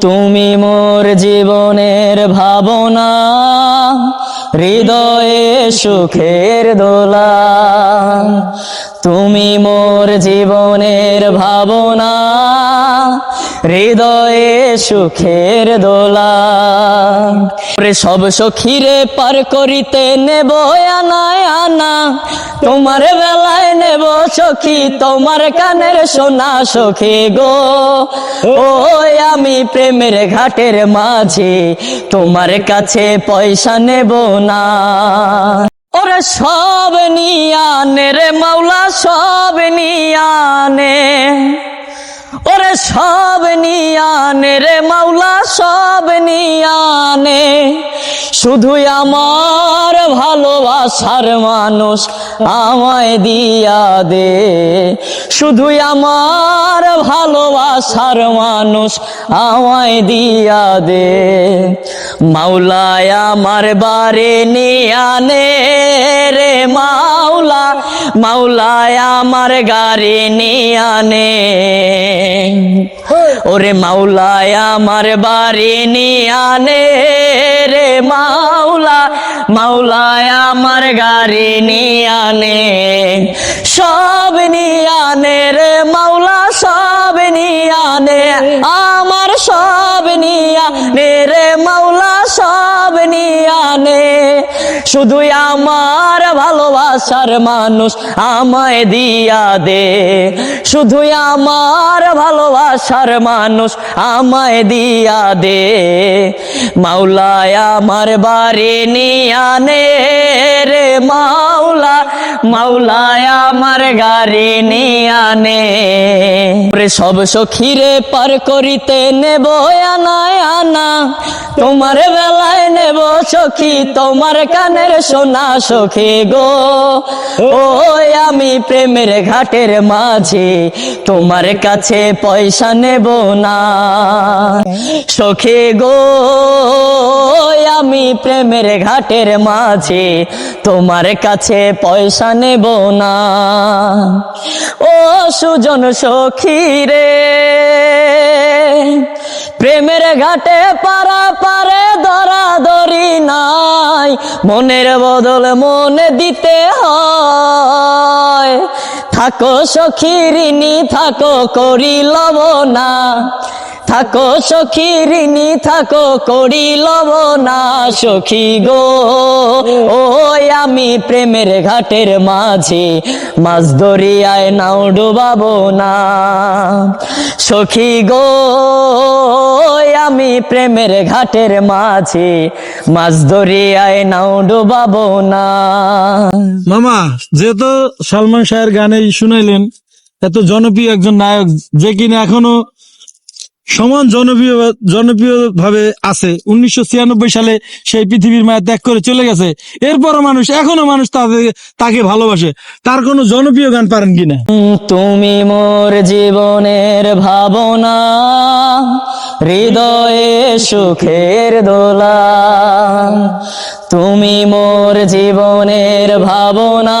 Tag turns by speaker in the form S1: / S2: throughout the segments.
S1: তুমি মোর জীবনের ভাবনা, হৃদয়ে সুখের দোলা। তুমি মোর জীবনের ভাবনা, হৃদয়ে সুখের দোলা। সব সখীরে পার করিতে নেব আনায় আনা তোমার বেলায় নেব সখী, তোমার কানের সোনা সখী গো। ও আমি প্রেমের ঘাটের মাঝে, তোমার কাছে পয়সা নেব না। ওরে সব নিয়ানে রে মাওলা, সব নিয়ানে ওরে সব নিয়ানে রে মাওলা, সব নিয়ানে শুধুই আমার ভালোবাসার মানুষ আমায় দিয়া দে। শুধুই আমার ভালোবাসার মানুষ আমায় দিয়া দে। মাওলায় আমার বারে নিয়ানে রে মাওলা মাওলায় আমার গাড়ি নিয়ানে ওরে মাওলায় আমার বাড়ি নিয়ানে রে মাওলা মাওলায় আমার গাড়ি নিয়ানে সব নিয়ানে রে মাওলা সব নিয়ানে আমার সব নিয়ানে রে মাওলা, সব নিয়ানে শুধু আমার ভালোবাসার মানুষ আমায় দিয়া দে। শুধু আমার ভালোবাসার মানুষ আমায় দিয়া দে। মাওলায় আমার বাড়ি নিয়ানে রে মাওলা মাওলায় আমার গাড়ি রে সব সখীরে পার করিতে নেব আনায় আনা। তোমার বেলায় নেব সখী, তোমার কানের সোনা সখী গো। ও আমি প্রেমের ঘাটের মাঝে, তোমার কাছে পয়সা নেব না। সখী গো আমি প্রেমের ঘাটের মাঝে, তোমার কাছে পয়সা নেব না। ও সুজন সখী রে, প্রেমের ঘাটে পারা পারে ধরা ধরি নাই। মনের বদল মনে দিতে হয়। থাকো সখী থাকো করি লব না। থাকো সখী ঋণী থাকো করি লব না সখী গো। ও আমি প্রেমের ঘাটের মাঝে, মাছ দরিয়ায় নাও ডুবাবো না। সখী গো আমি প্রেমের ঘাটের মাঝে, মাছ দরিয়ায় নাও ডুবাবো না।
S2: মামা, যেহেতু সালমান শাহের গানে শুনাইলেন, এত জনপ্রিয় একজন নায়ক, যে কিনা এখনও সমান জনপ্রিয় জনপ্রিয় ভাবে আছে। উনিশশো ছিয়ানব্বই সালে সেই পৃথিবীর মায়া ত্যাগ করে চলে গেছে। এরপরও মানুষ এখনও মানুষ তাদের, তাকে ভালোবাসে। তার কোনো জনপ্রিয় গান পারেন কিনা?
S1: তুমি মোর জীবনের ভাবনা, হৃদয়ে সুখের দোলা। তুমি মোর জীবনের ভাবনা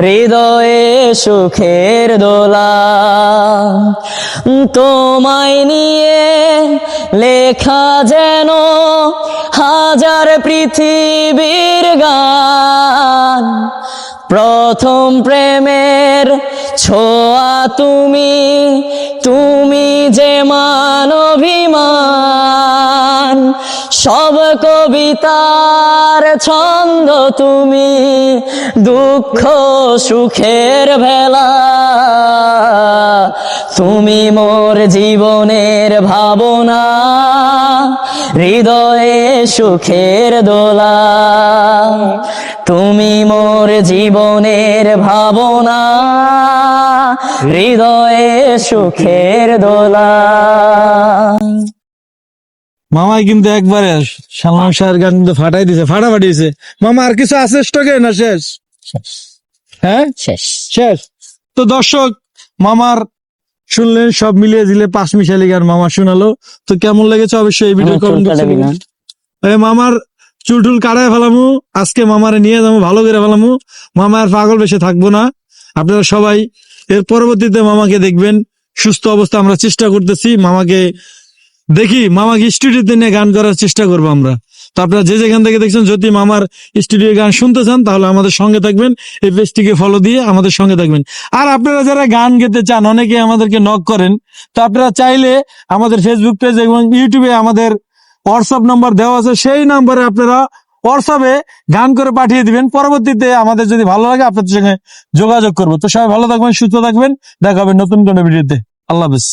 S1: হৃদয়ে সুখের দোলা তোমায় নিয়ে লেখা যেন হাজার পৃথিবীর গান। প্রথম প্রেমের ছোয়া তুমি তুমি যে মান অভিমান সব কবিতার ছন্দ তুমি দুঃখ সুখের ভেলা। তুমি মোর জীবনের ভাবনা, হৃদয়ে সুখের দোলা। তুমি মোর জীবনের ভাবনা, হৃদয়ে সুখের দোলা।
S2: মামাই কিন্তু একবারে সালমান শাহের গান কিন্তু ফাটাই দিছে ফাটা ফাটিয়েছে মামা আর কিছু আছে স্টকে না শেষ? হ্যাঁ?
S1: শেষ।
S2: শেষ? তো দর্শক মামার শুনলেন সব মিলিয়ে দিলে পাঁচ মিশালি গান মামা শোনালো। তো কেমন লেগেছে অবশ্যই এই ভিডিও কমেন্ট
S1: না
S2: মামার চুল টুল কাটায় ফেলামু আজকে মামারে নিয়ে যাব ভালো করে ফেলামু। মামা আর পাগল বেশি থাকব না। আপনারা সবাই এর পরবর্তীতে মামাকে দেখবেন। সুস্থ অবস্থা আমরা চেষ্টা করতেছি। মামাকে দেখি মামাকে স্টুডিওতে নিয়ে গান করার চেষ্টা করব আমরা। তো আপনারা যে যেখান থেকে দেখছেন, যদি মামার স্টুডিও গান শুনতে চান, তাহলে আমাদের সঙ্গে থাকবেন। এই পেজটিকে ফলো দিয়ে আমাদের সঙ্গে থাকবেন। আর আপনারা যারা গান গেতে চান, অনেকে আমাদেরকে নক করেন। তো আপনারা চাইলে আমাদের ফেসবুক পেজ এবং ইউটিউবে আমাদের হোয়াটসঅ্যাপ নাম্বার দেওয়া আছে। সেই নাম্বারে আপনারা হোয়াটসঅ্যাপে গান করে পাঠিয়ে দিবেন। পরবর্তীতে আমাদের যদি ভালো লাগে, আপনাদের সঙ্গে যোগাযোগ করব। তো সবাই ভালো থাকবেন, সুস্থ থাকবেন। দেখা হবে নতুন কোনো ভিডিওতে। আল্লাহ হাফেজ।